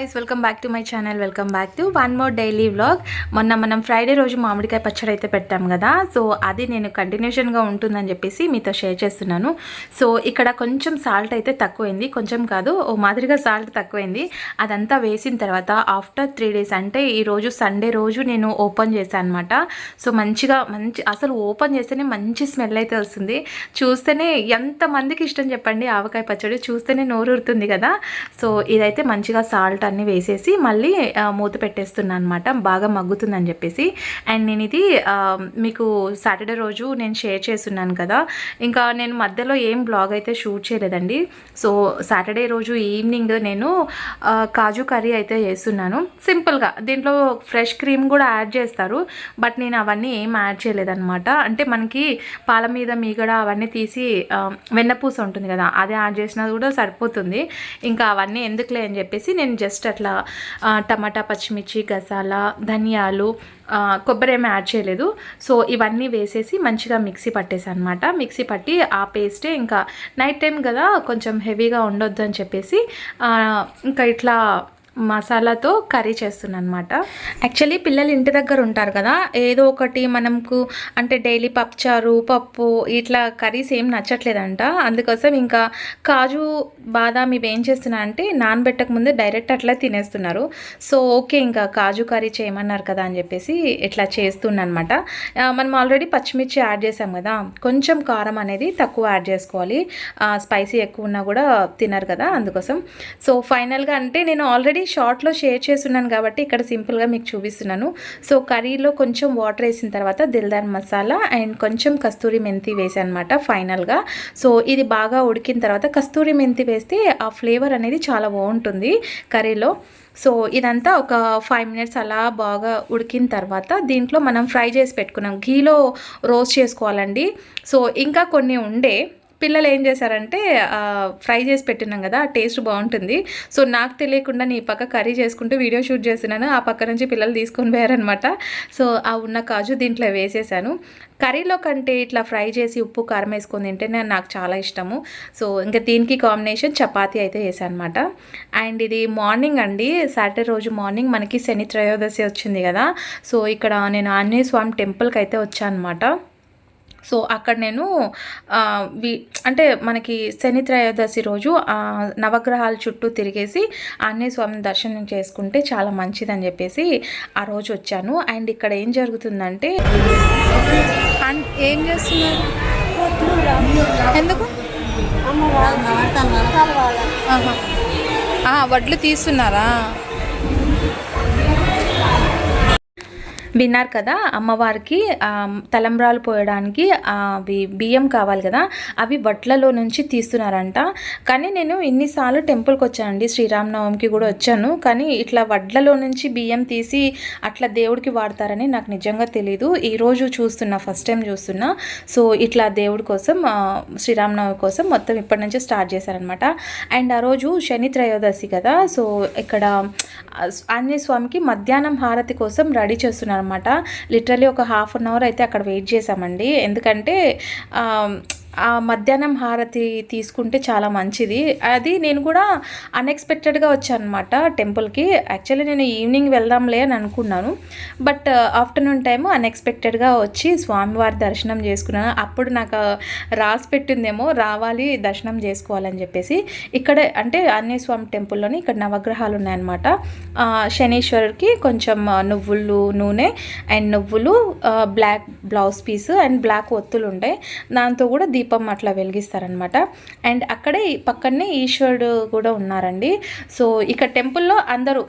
Guys welcome back to my channel welcome back to one more daily vlog మొన్న మనం Friday రోజు మామిడికాయ పచ్చడి అయితే పెట్టాం కదా. సో అది నేను కంటిన్యూషన్గా ఉంటుందని చెప్పేసి మీతో షేర్ చేస్తున్నాను. సో ఇక్కడ కొంచెం సాల్ట్ అయితే తక్కువైంది. కొంచెం కాదు ఓ మాదిరిగా సాల్ట్ తక్కువైంది. అదంతా వేసిన తర్వాత ఆఫ్టర్ త్రీ డేస్ అంటే ఈరోజు సండే రోజు నేను ఓపెన్ చేశాను అనమాట సో మంచిగా మంచి అసలు ఓపెన్ చేస్తేనే మంచి స్మెల్ అయితే వస్తుంది. చూస్తేనే ఎంతమందికి ఇష్టం చెప్పండి ఆవకాయ పచ్చడి. చూస్తేనే నోరూరుతుంది కదా. సో ఇదైతే మంచిగా సాల్ట్ అన్నీ వేసేసి మళ్ళీ మూత పెట్టేస్తున్నాను అనమాట బాగా మగ్గుతుందని చెప్పేసి. అండ్ నేను ఇది మీకు సాటర్డే రోజు నేను షేర్ చేస్తున్నాను కదా. ఇంకా నేను మధ్యలో ఏం బ్లాగ్ అయితే షూట్ చేయలేదండి. సో సాటర్డే రోజు ఈవినింగ్ నేను కాజు కర్రీ అయితే చేస్తున్నాను. సింపుల్గా. దీంట్లో ఫ్రెష్ క్రీమ్ కూడా యాడ్ చేస్తారు. బట్ నేను అవన్నీ ఏం యాడ్ చేయలేదన్నమాట. అంటే మనకి పాల మీద మీగడ అవన్నీ తీసి వెన్నపూస ఉంటుంది కదా అది యాడ్ చేసినా కూడా సరిపోతుంది. ఇంకా అవన్నీ ఎందుకులే అని చెప్పేసి నేను జస్ట్ అట్లా టమాటా పచ్చిమిర్చి గసాలా ధనియాలు కొబ్బరి ఏమీ యాడ్ చేయలేదు. సో ఇవన్నీ వేసేసి మంచిగా మిక్సీ పట్టేసాను అనమాట మిక్సీ పట్టి ఆ పేస్టే ఇంకా నైట్ టైం కదా కొంచెం హెవీగా ఉండొద్దు అని చెప్పేసి ఇంకా ఇట్లా మసాలాతో కర్రీ చేస్తున్నాను అనమాట యాక్చువల్లీ పిల్లలు ఇంటి దగ్గర ఉంటారు కదా ఏదో ఒకటి మనకు అంటే డైలీ పప్పుచారు పప్పు ఇట్లా కర్రీస్ ఏం నచ్చట్లేదంట. అందుకోసం ఇంకా కాజు బాదాం ఇవి ఏం చేస్తున్నా అంటే నానబెట్టక ముందే డైరెక్ట్ అట్లా తినేస్తున్నారు. సో ఓకే ఇంకా కాజు కర్రీ చేయమన్నారు కదా అని చెప్పేసి ఇట్లా చేస్తున్నా అనమాట మనం ఆల్రెడీ పచ్చిమిర్చి యాడ్ చేసాం కదా కొంచెం కారం అనేది తక్కువ యాడ్ చేసుకోవాలి. స్పైసీ ఎక్కువ ఉన్నా కూడా తినరు కదా అందుకోసం. సో ఫైనల్గా అంటే నేను ఆల్రెడీ షార్ట్లో షేర్ చేస్తున్నాను కాబట్టి ఇక్కడ సింపుల్గా మీకు చూపిస్తున్నాను. సో కర్రీలో కొంచెం వాటర్ వేసిన తర్వాత దిల్దార్ మసాలా అండ్ కొంచెం కస్తూరి మెంతి వేసానమాట అనమాట ఫైనల్గా. సో ఇది బాగా ఉడికిన తర్వాత కస్తూరి మెంతి వేస్తే ఆ ఫ్లేవర్ అనేది చాలా బాగుంటుంది కర్రీలో. సో ఇదంతా ఒక ఫైవ్ మినిట్స్ అలా బాగా ఉడికిన తర్వాత దీంట్లో మనం ఫ్రై చేసి పెట్టుకున్నాం. ఘీలో రోస్ట్ చేసుకోవాలండి. సో ఇంకా కొన్ని ఉండే పిల్లలు ఏం చేశారంటే ఫ్రై చేసి పెట్టినాం కదా ఆ టేస్ట్ బాగుంటుంది. సో నాకు తెలియకుండా నీ పక్క కర్రీ చేసుకుంటూ వీడియో షూట్ చేసినాను. ఆ పక్క నుంచి పిల్లలు తీసుకొని పోయారనమాట సో ఆ ఉన్న కాజు దీంట్లో వేసేసాను. కర్రీలో కంటే ఇట్లా ఫ్రై చేసి ఉప్పు కారం వేసుకొని తింటేనే నాకు చాలా ఇష్టము. సో ఇంకా దీనికి కాంబినేషన్ చపాతి అయితే చేశాను అనమాట అండ్ ఇది మార్నింగ్ అండి. సాటర్డే రోజు మార్నింగ్ మనకి శని త్రయోదశి వచ్చింది కదా. సో ఇక్కడ నేను ఆంజనేయ స్వామి టెంపుల్కి అయితే వచ్చాను అనమాట సో అక్కడ నేను అంటే మనకి శని త్రయోదశి రోజు నవగ్రహాల చుట్టూ తిరిగేసి ఆంజనేయ స్వామిని దర్శనం చేసుకుంటే చాలా మంచిదని చెప్పేసి ఆ రోజు వచ్చాను. అండ్ ఇక్కడ ఏం జరుగుతుందంటే ఏం చేస్తున్నారు? ఎందుకు? వడ్లు తీస్తున్నారా? విన్నారు కదా అమ్మవారికి తలంబ్రాలు పోయడానికి అవి బియ్యం కావాలి కదా అవి వడ్లలో నుంచి తీస్తున్నారంట. కానీ నేను ఇన్నిసార్లు టెంపుల్కి వచ్చానండి శ్రీరామనవమికి కూడా వచ్చాను. కానీ ఇట్లా వడ్లలో నుంచి బియ్యం తీసి అట్లా దేవుడికి వాడతారని నాకు నిజంగా తెలీదు. ఈరోజు చూస్తున్నా ఫస్ట్ టైం చూస్తున్నా. సో ఇట్లా దేవుడి కోసం శ్రీరామనవమి కోసం మొత్తం ఇప్పటి నుంచే స్టార్ట్ చేశారనమాట. అండ్ ఆ రోజు శని త్రయోదశి కదా సో ఇక్కడ ఆంజనేయ స్వామికి మధ్యాహ్నం హారతి కోసం రెడీ చేస్తున్నారు అనమాట లిటరలీ ఒక హాఫ్ అన్ అవర్ అయితే అక్కడ వెయిట్ చేసామండి ఎందుకంటే ఆ మధ్యాహ్నం హారతి తీసుకుంటే చాలా మంచిది. అది నేను కూడా అన్ఎక్స్పెక్టెడ్గా వచ్చాను అనమాట టెంపుల్కి. యాక్చువల్లీ నేను ఈవినింగ్ వెళ్దాంలే అని అనుకున్నాను. బట్ ఆఫ్టర్నూన్ టైము అన్ఎక్స్పెక్టెడ్గా వచ్చి స్వామివారి దర్శనం చేసుకున్నాను. అప్పుడు నాకు రాసి పెట్టిందేమో రావాలి దర్శనం చేసుకోవాలని చెప్పేసి. ఇక్కడ అంటే ఆంజనేయ స్వామి టెంపుల్లోని ఇక్కడ నవగ్రహాలు ఉన్నాయన్నమాట. శనీశ్వరుడికి కొంచెం నువ్వులు నూనె అండ్ నువ్వులు black blouse piece and black ఒత్తులు ఉంటాయి. దాంతో కూడా దీపం అట్లా వెలిగిస్తారనమాట అండ్ అక్కడే పక్కనే ఈశ్వరుడు కూడా ఉన్నారండి. సో ఇక్కడ టెంపుల్లో అందరూ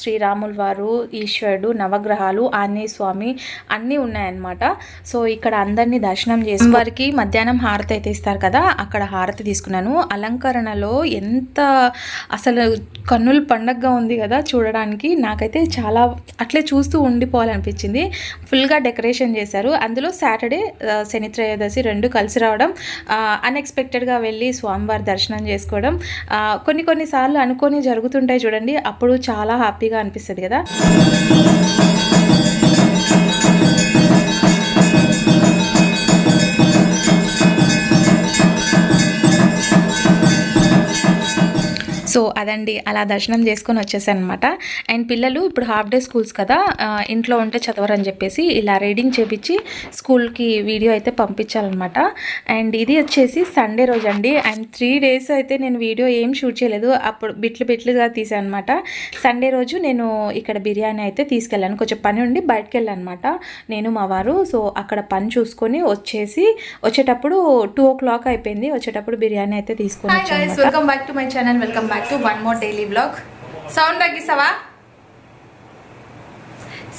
శ్రీరాముల వారు ఈశ్వరుడు నవగ్రహాలు ఆంజనేయ స్వామి అన్నీ ఉన్నాయన్నమాట. సో ఇక్కడ అందరినీ దర్శనం చేసి వారికి మధ్యాహ్నం హారతి అయితే ఇస్తారు కదా అక్కడ హారతి తీసుకున్నాను. అలంకరణలో ఎంత అసలు కన్నుల పండగగా ఉంది కదా చూడడానికి. నాకైతే చాలా అట్లే చూస్తూ ఉండిపోవాలనిపించింది. ఫుల్గా డెకరేషన్ చేశారు. అందులో సాటర్డే శని త్రయోదశి రెండు కలిసి రావడం అన్ఎక్స్పెక్టెడ్గా వెళ్ళి స్వామివారి దర్శనం చేసుకోవడం కొన్ని కొన్నిసార్లు అనుకొని జరుగుతుంటాయి చూడండి. అప్పుడు చాలా హ్యాపీగా అనిపిస్తుంది కదా. అదండి అలా దర్శనం చేసుకొని వచ్చేసాను అనమాట అండ్ పిల్లలు ఇప్పుడు హాఫ్ డే స్కూల్స్ కదా ఇంట్లో ఉంటే చదవరని చెప్పేసి ఇలా రీడింగ్ చేపించి స్కూల్కి వీడియో అయితే పంపించాలన్నమాట. అండ్ ఇది వచ్చేసి సండే రోజు అండి అండ్ త్రీ డేస్ అయితే నేను వీడియో ఏం షూట్ చేయలేదు. అప్పుడు బిట్లు బిట్లుగా తీసాను అనమాట సండే రోజు నేను ఇక్కడ బిర్యానీ అయితే తీసుకెళ్ళాను. కొంచెం పని ఉండి బయటకు వెళ్ళాను అనమాట నేను మా వారు సో అక్కడ పని చూసుకొని వచ్చేసి వచ్చేటప్పుడు టూ ఓ క్లాక్ అయిపోయింది. వచ్చేటప్పుడు బిర్యానీ అయితే తీసుకొని welcome back to my channel welcome back to one more daily blog. Sound తగ్గిస్తావా?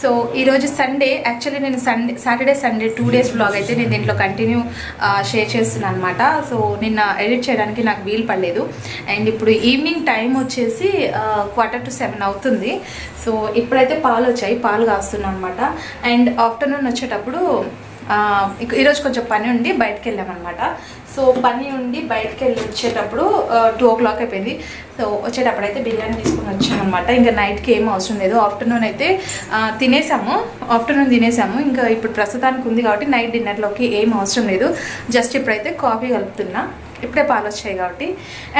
So ఈరోజు సండే యాక్చువల్లీ నేను Sunday Saturday Sunday two days blog అయితే నేను దీంట్లో కంటిన్యూ షేర్ చేస్తున్నాను అనమాట సో నిన్న ఎడిట్ చేయడానికి నాకు వీలు పడలేదు. అండ్ ఇప్పుడు ఈవినింగ్ టైం వచ్చేసి క్వార్టర్ టు సెవెన్ అవుతుంది. సో ఇప్పుడైతే పాలు వచ్చాయి పాలు కాస్తున్నాను అనమాట అండ్ ఆఫ్టర్నూన్ వచ్చేటప్పుడు ఈరోజు కొంచెం పని ఉండి బయటకు వెళ్ళామన్నమాట. సో పని ఉండి బయటకు వెళ్ళి వచ్చేటప్పుడు టూ ఓ క్లాక్ అయిపోయింది. సో వచ్చేటప్పుడు అయితే బిర్యానీ తీసుకుని వచ్చాను అనమాట ఇంకా నైట్కి ఏం అవసరం లేదు. ఆఫ్టర్నూన్ అయితే తినేసాము. ఆఫ్టర్నూన్ తినేసాము. ఇంకా ఇప్పుడు ప్రస్తుతానికి ఉంది కాబట్టి నైట్ డిన్నర్లోకి ఏం అవసరం లేదు. జస్ట్ ఇప్పుడైతే కాఫీ కలుపుతున్నా. ఇప్పుడే పాలు వచ్చాయి కాబట్టి.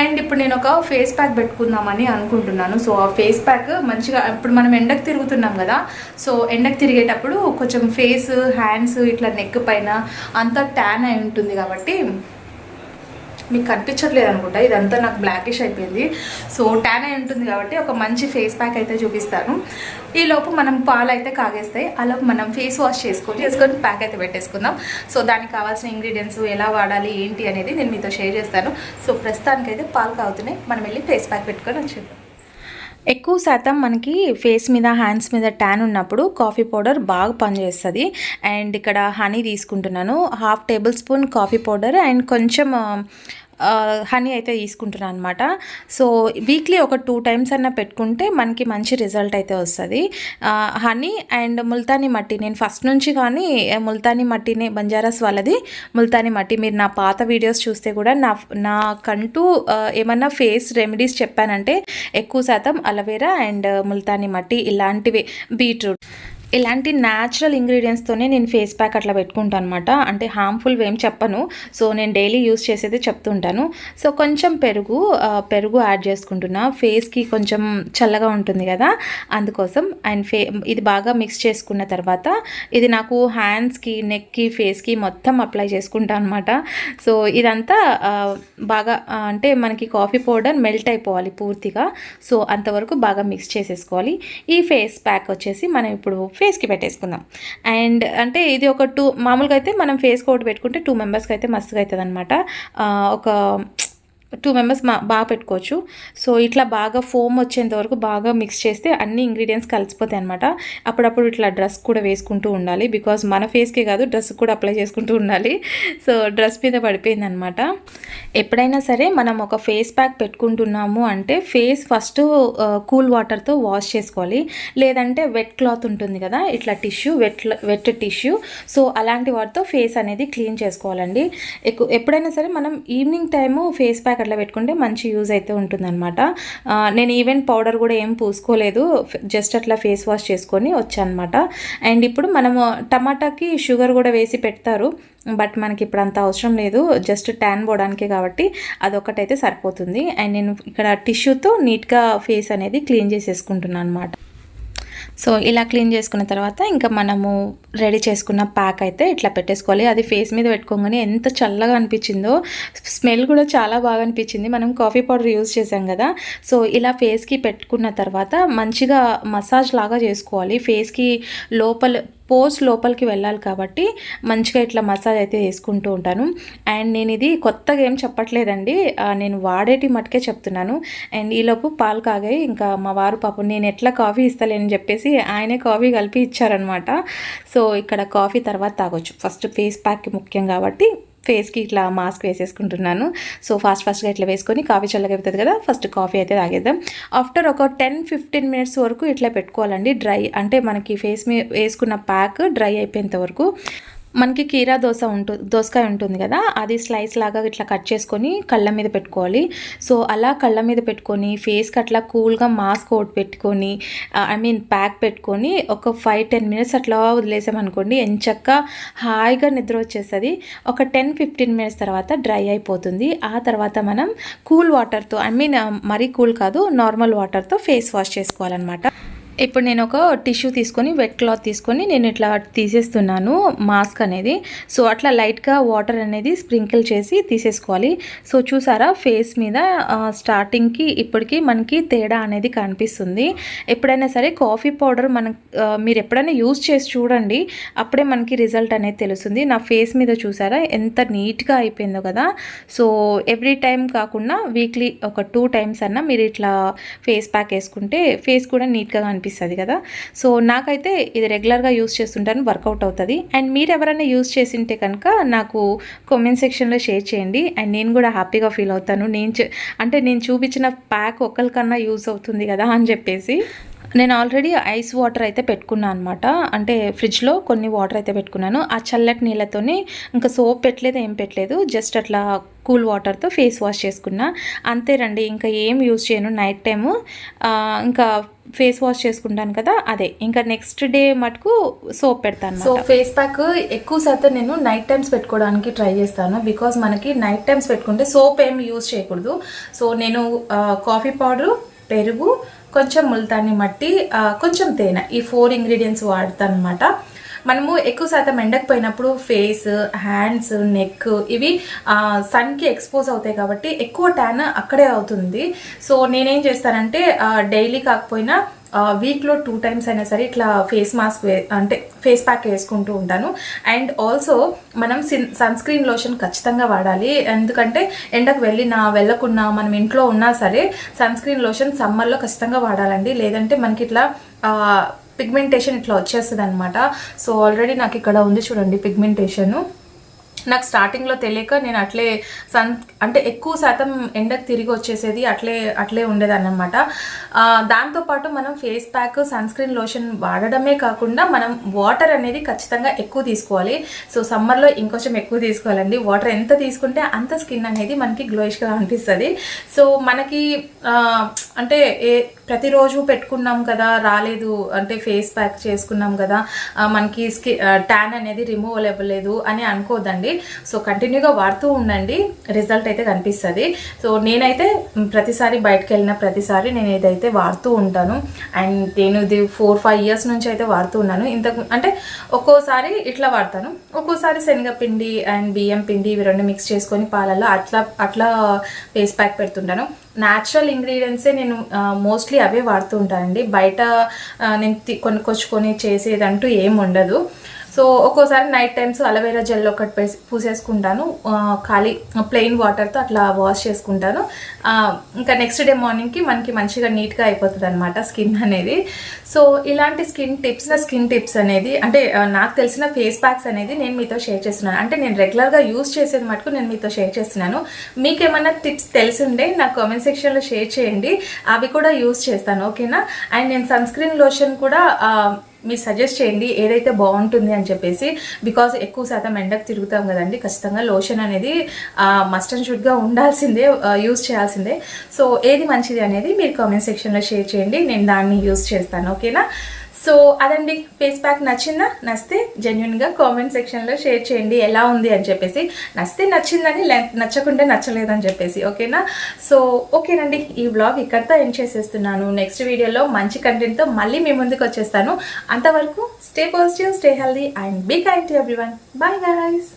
అండ్ ఇప్పుడు నేను ఒక ఫేస్ ప్యాక్ పెట్టుకుందామని అనుకుంటున్నాను. సో ఆ ఫేస్ ప్యాక్ మంచిగా ఇప్పుడు మనం ఎండకు తిరుగుతున్నాం కదా. సో ఎండకు తిరిగేటప్పుడు కొంచెం ఫేస్ హ్యాండ్స్ ఇట్లా నెక్ పైన అంతా ట్యాన్ అయి ఉంటుంది కాబట్టి మీకు కనిపించట్లేదు అనుకుంటా. ఇదంతా నాకు బ్లాకిష్ అయిపోయింది. సో ట్యాన్ అయి ఉంటుంది కాబట్టి ఒక మంచి ఫేస్ ప్యాక్ అయితే చూపిస్తాను. ఈ లోపు మనం పాలు అయితే కాగేస్తాయి. అలా మనం ఫేస్ వాష్ చేసుకొని చేసుకొని ప్యాక్ అయితే పెట్టేసుకుందాం. సో దానికి కావాల్సిన ఇంగ్రీడియంట్స్ ఎలా వాడాలి ఏంటి అనేది నేను మీతో షేర్ చేస్తాను. సో ప్రస్తుతానికైతే పాలు కాగుతున్నాయి. మనం వెళ్ళి ఫేస్ ప్యాక్ పెట్టుకొని వచ్చేద్దాం. ఎక్కువ శాతం మనకి ఫేస్ మీద హ్యాండ్స్ మీద ట్యాన్ ఉన్నప్పుడు కాఫీ పౌడర్ బాగా పనిచేస్తుంది. అండ్ ఇక్కడ హనీ తీసుకుంటున్నాను. Half tablespoon coffee powder and కొంచెం హనీ అయితే తీసుకుంటున్నాను అనమాట సో వీక్లీ ఒక టూ టైమ్స్ అన్న పెట్టుకుంటే మనకి మంచి రిజల్ట్ అయితే వస్తుంది. హనీ అండ్ ముల్తానీ మట్టి. నేను ఫస్ట్ నుంచి కానీ ముల్తానీ మట్టిని బంజారాస్ వాళ్ళది ముల్తానీ మట్టి. మీరు నా పాత వీడియోస్ చూస్తే కూడా నా నాకంటూ ఏమన్నా ఫేస్ రెమెడీస్ చెప్పానంటే ఎక్కువ శాతం అలవేరా అండ్ ముల్తానీ మట్టి ఇలాంటివి. బీట్రూట్ ఇలాంటి న్యాచురల్ ఇంగ్రీడియంట్స్తోనే నేను ఫేస్ ప్యాక్ అట్లా పెట్టుకుంటాను అనమాట అంటే హార్మ్ఫుల్ ఏం చెప్పను. సో నేను డైలీ యూస్ చేసేది చెప్తుంటాను. సో కొంచెం పెరుగు పెరుగు యాడ్ చేసుకుంటున్నా. ఫేస్కి కొంచెం చల్లగా ఉంటుంది కదా. అందుకోసం అండ్ ఫే ఇది బాగా మిక్స్ చేసుకున్న తర్వాత ఇది నాకు హ్యాండ్స్కి నెక్కి ఫేస్కి మొత్తం అప్లై చేసుకుంటాను అనమాట సో ఇదంతా బాగా అంటే మనకి కాఫీ పౌడర్ మెల్ట్ అయిపోవాలి పూర్తిగా. సో అంతవరకు బాగా మిక్స్ చేసేసుకోవాలి. ఈ ఫేస్ ప్యాక్ వచ్చేసి మనం ఇప్పుడు ఫేస్కి పెట్టేసుకుందాం. అండ్ అంటే ఇది ఒక టూ మామూలుగా అయితే మనం ఫేస్కి ఒకటి పెట్టుకుంటే టూ మెంబర్స్కి అయితే మస్తుగా అవుతుంది అనమాట ఒక టూ మెంబర్స్ మా బాగా పెట్టుకోవచ్చు. సో ఇట్లా బాగా ఫోమ్ వచ్చేంత వరకు బాగా మిక్స్ చేస్తే అన్ని ఇంగ్రీడియంట్స్ కలిసిపోతాయి అనమాట అప్పుడప్పుడు ఇట్లా డ్రెస్ కూడా వేసుకుంటూ ఉండాలి. బికాజ్ మన ఫేస్కే కాదు డ్రెస్ కూడా అప్లై చేసుకుంటూ ఉండాలి. సో డ్రెస్ మీద పడిపోయింది అనమాట ఎప్పుడైనా సరే మనం ఒక ఫేస్ ప్యాక్ పెట్టుకుంటున్నాము అంటే ఫేస్ ఫస్ట్ కూల్ వాటర్తో వాష్ చేసుకోవాలి. లేదంటే వెట్ క్లాత్ ఉంటుంది కదా ఇట్లా tissue wet wet tissue so అలాంటి వాటితో ఫేస్ అనేది క్లీన్ చేసుకోవాలండి. ఎక్కు ఎప్పుడైనా సరే మనం ఈవినింగ్ టైము ఫేస్ ప్యాక్ అట్లా పెట్టుకుంటే మంచి యూజ్ అయితే ఉంటుందన్నమాట. నేను ఈవెన్ పౌడర్ కూడా ఏం పూసుకోలేదు. జస్ట్ అట్లా ఫేస్ వాష్ చేసుకొని వచ్చానమాట. అండ్ ఇప్పుడు మనము టమాటాకి షుగర్ కూడా వేసి పెడతారు. బట్ మనకి ఇప్పుడు అంత అవసరం లేదు. జస్ట్ ట్యాన్ పోవడానికే కాబట్టి అదొకటైతే సరిపోతుంది. అండ్ నేను ఇక్కడ టిష్యూతో నీట్గా ఫేస్ అనేది క్లీన్ చేసేసుకుంటున్నాను అనమాట సో ఇలా క్లీన్ చేసుకున్న తర్వాత ఇంకా మనము రెడీ చేసుకున్న ప్యాక్ అయితే ఇట్లా పెట్టేసుకోవాలి. అది ఫేస్ మీద పెట్టుకోగానే ఎంత చల్లగా అనిపించిందో స్మెల్ కూడా చాలా బాగా అనిపించింది. మనం కాఫీ పౌడర్ యూజ్ చేసాం కదా. సో ఇలా ఫేస్కి పెట్టుకున్న తర్వాత మంచిగా మసాజ్ లాగా చేసుకోవాలి. ఫేస్కి లోపల పోస్ లోపలికి వెళ్ళాలి కాబట్టి మంచిగా ఇట్లా మసాజ్ అయితే వేసుకుంటూ ఉంటాను. అండ్ నేను ఇది కొత్తగా ఏం చెప్పట్లేదండి. నేను వాడేటి మటుకే చెప్తున్నాను. అండ్ ఈలోపు పాలు కాగాయి ఇంకా మా వారు పాపం నేను ఎట్లా కాఫీ ఇస్తలేని చెప్పేసి ఆయనే కాఫీ కలిపి ఇచ్చారనమాట సో ఇక్కడ కాఫీ తర్వాత తాగొచ్చు. ఫస్ట్ ఫేస్ ప్యాక్ ముఖ్యం కాబట్టి ఫేస్కి ఇట్లా మాస్క్ వేసేసుకుంటున్నాను. సో ఫాస్ట్ ఫాస్ట్గా ఇట్లా వేసుకొని కాఫీ చల్లగా కదా ఫస్ట్ కాఫీ అయితే తాగేద్దాం. ఆఫ్టర్ ఒక టెన్ ఫిఫ్టీన్ మినిట్స్ వరకు ఇట్లా పెట్టుకోవాలండి. డ్రై అంటే మనకి ఫేస్ మీ వేసుకున్న ప్యాక్ డ్రై అయిపోయేంత వరకు. మనకి కీరా దోశ ఉంటుంది దోసకాయ ఉంటుంది కదా అది స్లైస్ లాగా ఇట్లా కట్ చేసుకొని కళ్ళ మీద పెట్టుకోవాలి. సో అలా కళ్ళ మీద పెట్టుకొని ఫేస్కి అట్లా కూల్గా మాస్క్ ఒకటి పెట్టుకొని ఐ మీన్ ప్యాక్ పెట్టుకొని ఒక ఫైవ్ టెన్ మినిట్స్ అట్లా వదిలేసామనుకోండి ఎంచక్క హాయిగా నిద్ర వచ్చేస్తుంది. ఒక టెన్ ఫిఫ్టీన్ మినిట్స్ తర్వాత డ్రై అయిపోతుంది. ఆ తర్వాత మనం కూల్ వాటర్తో ఐ మీన్ మరీ కూల్ కాదు నార్మల్ వాటర్తో ఫేస్ వాష్ చేసుకోవాలన్నమాట. ఇప్పుడు నేను ఒక టిష్యూ తీసుకొని వెట్ క్లాత్ తీసుకొని నేను ఇట్లా తీసేస్తున్నాను మాస్క్ అనేది. సో అట్లా లైట్గా వాటర్ అనేది స్ప్రింకిల్ చేసి తీసేసుకోవాలి. సో చూసారా ఫేస్ మీద స్టార్టింగ్కి ఇప్పటికి మనకి తేడా అనేది కనిపిస్తుంది. ఎప్పుడైనా సరే కాఫీ పౌడర్ మన మీరు ఎప్పుడైనా యూస్ చేసి చూడండి అప్పుడే మనకి రిజల్ట్ అనేది తెలుస్తుంది. నా ఫేస్ మీద చూసారా ఎంత నీట్గా అయిపోయిందో కదా. సో ఎవ్రీ టైం కాకుండా వీక్లీ ఒక టూ టైమ్స్ అన్నా మీరు ఇట్లా ఫేస్ ప్యాక్ వేసుకుంటే ఫేస్ కూడా నీట్గా కనిపిస్తుంది. కదా. సో నాకైతే ఇది రెగ్యులర్గా యూస్ చేస్తుంటాను వర్కౌట్ అవుతుంది. అండ్ మీరు ఎవరైనా యూస్ చేసింటే కనుక నాకు కామెంట్ సెక్షన్లో షేర్ చేయండి. అండ్ నేను కూడా హ్యాపీగా ఫీల్ అవుతాను. నేను చే- అంటే నేను చూపించిన ప్యాక్ ఒకరికన్నా యూస్ అవుతుంది కదా అని చెప్పేసి. నేను ఆల్రెడీ ఐస్ వాటర్ అయితే పెట్టుకున్నాను అనమాట అంటే ఫ్రిడ్జ్లో కొన్ని వాటర్ అయితే పెట్టుకున్నాను. ఆ చల్లటి నీళ్ళతోనే ఇంకా సోప్ పెట్టలేదు ఏం పెట్టలేదు. జస్ట్ అట్లా కూల్ వాటర్తో ఫేస్ వాష్ చేసుకున్నా. అంతేనండి ఇంకా ఏం యూజ్ చేయను నైట్ టైము. ఇంకా ఫేస్ వాష్ చేసుకుంటాను కదా అదే. ఇంకా నెక్స్ట్ డే మటుకు సోప్ పెడతాను సో ఫేస్ ప్యాక్ ఎక్కువ శాతం నేను నైట్ టైమ్స్ పెట్టుకోవడానికి ట్రై చేస్తాను బికాజ్ మనకి నైట్ టైమ్స్ పెట్టుకుంటే సోప్ ఏం యూజ్ చేయకూడదు. సో నేను కాఫీ పౌడరు పెరుగు కొంచెం ముల్తాని మట్టి కొంచెం తేనె ఈ ఫోర్ ఇంగ్రీడియంట్స్ వాడతాను అనమాట మనము ఎక్కువ శాతం ఎండకపోయినప్పుడు ఫేస్ హ్యాండ్స్ నెక్ ఇవి సన్కి ఎక్స్పోజ్ అవుతాయి కాబట్టి ఎక్కువ ట్యాన్ అక్కడే అవుతుంది. సో నేనేం చేస్తానంటే డైలీ కాకపోయినా వీక్లో టూ టైమ్స్ అయినా సరే ఇట్లా ఫేస్ మాస్క్ వే అంటే ఫేస్ ప్యాక్ వేసుకుంటూ ఉంటాను. అండ్ ఆల్సో మనం సన్ స్క్రీన్ లోషన్ ఖచ్చితంగా వాడాలి. ఎందుకంటే ఎండకు వెళ్ళినా వెళ్ళకున్నా మనం ఇంట్లో ఉన్నా సరే సన్ స్క్రీన్ లోషన్ సమ్మర్లో ఖచ్చితంగా వాడాలండి. లేదంటే మనకి ఇట్లా పిగ్మెంటేషన్ ఇట్లా వచ్చేస్తుంది అనమాట సో ఆల్రెడీ నాకు ఇక్కడ ఉంది చూడండి పిగ్మెంటేషను నాకు స్టార్టింగ్లో తెలియక నేను అట్లే సన్ అంటే ఎక్కువ శాతం ఎండకు తిరిగి వచ్చేసేది అట్లే అట్లే ఉండేదాన్ని దాంతోపాటు మనం face pack sunscreen lotion వాడడమే కాకుండా మనం వాటర్ అనేది ఖచ్చితంగా ఎక్కువ తీసుకోవాలి. సో సమ్మర్లో ఇంకొంచెం ఎక్కువ తీసుకోవాలండి. వాటర్ ఎంత తీసుకుంటే అంత స్కిన్ అనేది మనకి గ్లోయిష్గా అనిపిస్తుంది. సో మనకి అంటే ఏ ప్రతిరోజు పెట్టుకున్నాం కదా రాలేదు అంటే ఫేస్ ప్యాక్ చేసుకున్నాం కదా మనకి స్కి ట్యాన్ అనేది రిమూవల్ అవ్వలేదు అని అనుకోదండి సో కంటిన్యూగా వాడుతూ ఉండండి. రిజల్ట్ అయితే కనిపిస్తుంది. సో నేనైతే ప్రతిసారి బయటకు వెళ్ళిన ప్రతిసారి నేను ఇదైతే వాడుతూ ఉంటాను. అండ్ నేను ఇది ఫోర్ ఫైవ్ ఇయర్స్ నుంచి అయితే వాడుతూ ఉన్నాను. ఇంతకు అంటే ఒక్కోసారి ఇట్లా వాడతాను. ఒక్కోసారి శనగపిండి అండ్ బియ్యం పిండి ఇవి రెండు మిక్స్ చేసుకొని పాలల్లో అట్లా అట్లా ఫేస్ ప్యాక్ పెడుతుంటాను. న్యాచురల్ ఇంగ్రీడియంట్సే నేను మోస్ట్లీ అవే వాడుతూ ఉంటానండి. బయట నేను తి- కొనుక్కొచ్చుకొని చేసేదంటూ ఏం ఉండదు. సో ఒక్కోసారి నైట్ టైమ్స్ అలవేరా జెల్ ఒకటి పూసేసుకుంటాను. ఖాళీ ప్లెయిన్ వాటర్తో అట్లా వాష్ చేసుకుంటాను. ఇంకా నెక్స్ట్ డే మార్నింగ్కి మనకి మంచిగా నీట్గా అయిపోతుంది అనమాట స్కిన్ అనేది. సో ఇలాంటి స్కిన్ టిప్స్ స్కిన్ టిప్స్ అనేది అంటే నాకు తెలిసిన ఫేస్ ప్యాక్స్ అనేది నేను మీతో షేర్ చేస్తున్నాను. అంటే నేను రెగ్యులర్గా యూస్ చేసేది మటుకు నేను మీతో షేర్ చేస్తున్నాను. మీకేమైనా టిప్స్ తెలిసిండే నాకు కామెంట్ సెక్షన్లో షేర్ చేయండి. అవి కూడా యూస్ చేస్తాను ఓకేనా అండ్ నేను సన్ స్క్రీన్ లోషన్ కూడా మీరు సజెస్ట్ చేయండి ఏదైతే బాగుంటుంది అని చెప్పేసి. బికాజ్ ఎక్కువ శాతం ఎండకు తిరుగుతాం కదండి ఖచ్చితంగా లోషన్ అనేది మస్ట్ అండ్ షుడ్గా ఉండాల్సిందే యూస్ చేయాల్సిందే. సో ఏది మంచిది అనేది మీరు కామెంట్ సెక్షన్లో షేర్ చేయండి నేను దాన్ని యూస్ చేస్తాను ఓకేనా సో అదండి ఫేస్ ప్యాక్ నచ్చిందా? నచ్చితే జెన్యున్గా కామెంట్ సెక్షన్లో షేర్ చేయండి ఎలా ఉంది అని చెప్పేసి. నచ్చితే నచ్చిందని నచ్చకుంటే నచ్చలేదని చెప్పేసి ఓకేనా? సో ఓకేనండి ఈ బ్లాగ్ ఇక్కడితో ఎండ్ చేసేస్తున్నాను. నెక్స్ట్ వీడియోలో మంచి కంటెంట్తో మళ్ళీ మీ ముందుకు వచ్చేస్తాను. అంతవరకు stay positive stay healthy and be kind to everyone bye guys